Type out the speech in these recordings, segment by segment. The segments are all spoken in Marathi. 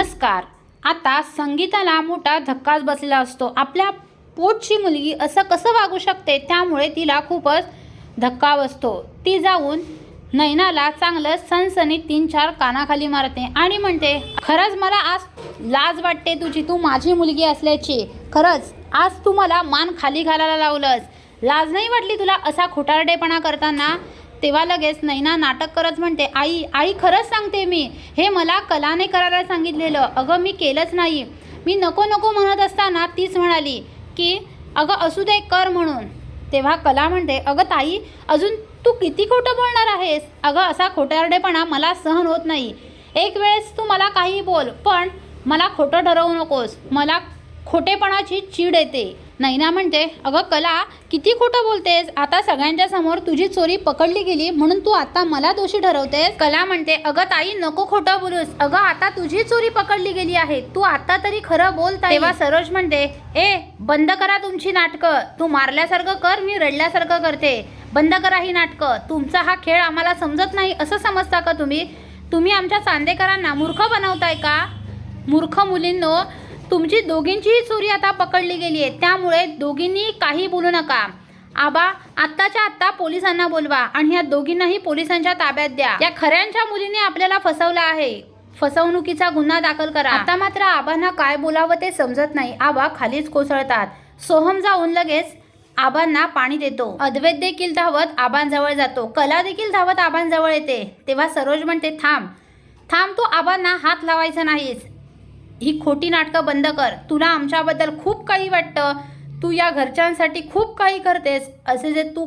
नमस्कार. आता संगीताला मोठा धक्काच बसलेला असतो. आपल्या पोटची मुलगी असं कसं वागू शकते? त्यामुळे तिला खूपच धक्का बसतो. ती जाऊन नैनाला चांगलं सनसनी तीन चार कानाखाली मारते आणि म्हणते खरंच मला आज लाज वाटते तुझी. तू माझी मुलगी असल्याची. खरंच आज तू मला मान खाली घालायला लावलंस. लाज नाही वाटली तुला असा खोटारडेपणा करताना? तेव्हा लगेच नैना नाटक करत म्हणते आई आई खरंच सांगते मी. हे मला कलाने करायला सांगितलेलं. अगं मी केलंच नाही. मी नको नको म्हणत असताना तीच म्हणाली की अगं असू दे कर म्हणून. तेव्हा कला म्हणते अगं ताई अजून तू किती खोटं बोलणार आहेस? अगं असा खोट्यारडेपणा मला सहन होत नाही. एक वेळेस तू मला काही बोल पण मला खोटं ठरवू नकोस. मला खोटेपणाची चीड येते. नैना म्हणते अगं कला किती खोटं बोलतेस? आता सगळ्यांच्या समोर तुझी चोरी पकडली गेली म्हणून तू आता मला दोषी ठरवतेस? कला म्हणते अगं ताई नको खोटं बोलूस. अगं आता तुझी चोरी पकडली गेली आहे. तू आता तरी खरं बोल तेव्हा सरोज म्हणते ए बंद करा तुमची नाटकं. तू मारल्यासारखं कर मी रडल्यासारखं करते. बंद करा ही नाटकं. तुमचा हा खेळ आम्हाला समजत नाही असं समजता का तुम्ही? तुम्ही आमच्या चांदेकरांना मूर्ख बनवताय का? मूर्ख मुलींनो तुमची दोघींचीही चोरी आता पकडली गेली आहे. त्यामुळे दोघींनी काही बोलू नका. आबा आत्ताच्या आत्ता पोलिसांना बोलवा आणि या दोघींनाही पोलिसांच्या ताब्यात द्या. या खऱ्यांच्या मुलीने आपल्याला फसवलं आहे. फसवणुकीचा गुन्हा दाखल करा. आता मात्र आबांना काय बोलावं ते समजत नाही. आबा खालीच कोसळतात. सोहम जाऊन लगेच आबांना पाणी देतो. अद्वैत देखील धावत आबांजवळ जातो. कला देखील धावत आबांजवळ येते. तेव्हा सरोज म्हणते थांब. थांब तू आबांना हात लावायचा नाहीस ही खोटी नाटकं बंद कर. तुला आमच्याबद्दल खूप काही वाटतं. तू या घरच्यांसाठी खूप काही करतेस. असे जे तू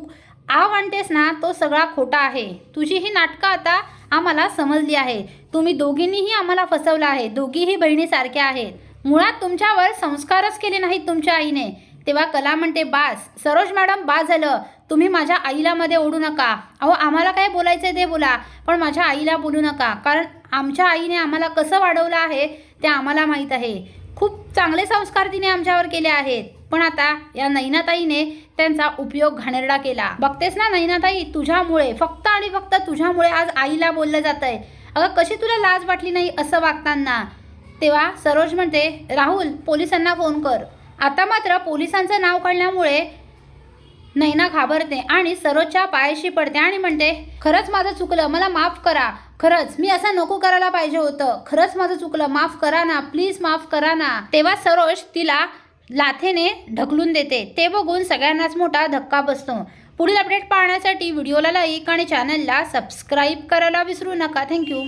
आव आणतेस ना तो सगळा खोटा आहे. तुझी ही नाटकं आता आम्हाला समजली आहे. तुम्ही दोघींनीही आम्हाला फसवलं आहे. दोघीही बहिणीसारख्या आहेत. मुळात तुमच्यावर संस्कारच केले नाहीत तुमच्या आईने. तेव्हा कला म्हणते बास सरोज मॅडम बा झालं. तुम्ही माझ्या आईला मध्ये ओढू नका. अहो आम्हाला काय बोलायचं ते बोला पण माझ्या आईला बोलू नका. कारण आमच्या आईने आम्हाला कसं वाढवलं आहे ते आम्हाला माहीत आहे. खूप चांगले संस्कार तिने आमच्यावर केले आहेत. पण आता या नैनाताईने त्यांचा उपयोग घाणेरडा केला. बघतेस ना नैनाताई तुझ्यामुळे फक्त आणि फक्त तुझ्यामुळे आज आईला बोललं जात आहे अगं कशी तुला लाज वाटली नाही असं वागताना? तेव्हा सरोज म्हणते राहुल पोलिसांना फोन कर. आता मात्र पोलिसांचं नाव काढल्यामुळे नैना घाबरते आणि सरोजच्या पायाशी पडते आणि म्हणते खरंच माझं चुकलं मला माफ करा. खरंच मी असं नको करायला पाहिजे होतं. खरंच माझं चुकलं माफ करा ना प्लीज माफ करा ना. तेव्हा सरोज तिला लाथेने ढकलून देते. ते बघून सगळ्यांनाच मोठा धक्का बसतो. पुढील अपडेट पाहण्यासाठी व्हिडिओला लाईक आणि चॅनलला सबस्क्राईब करायला विसरू नका. थँक्यू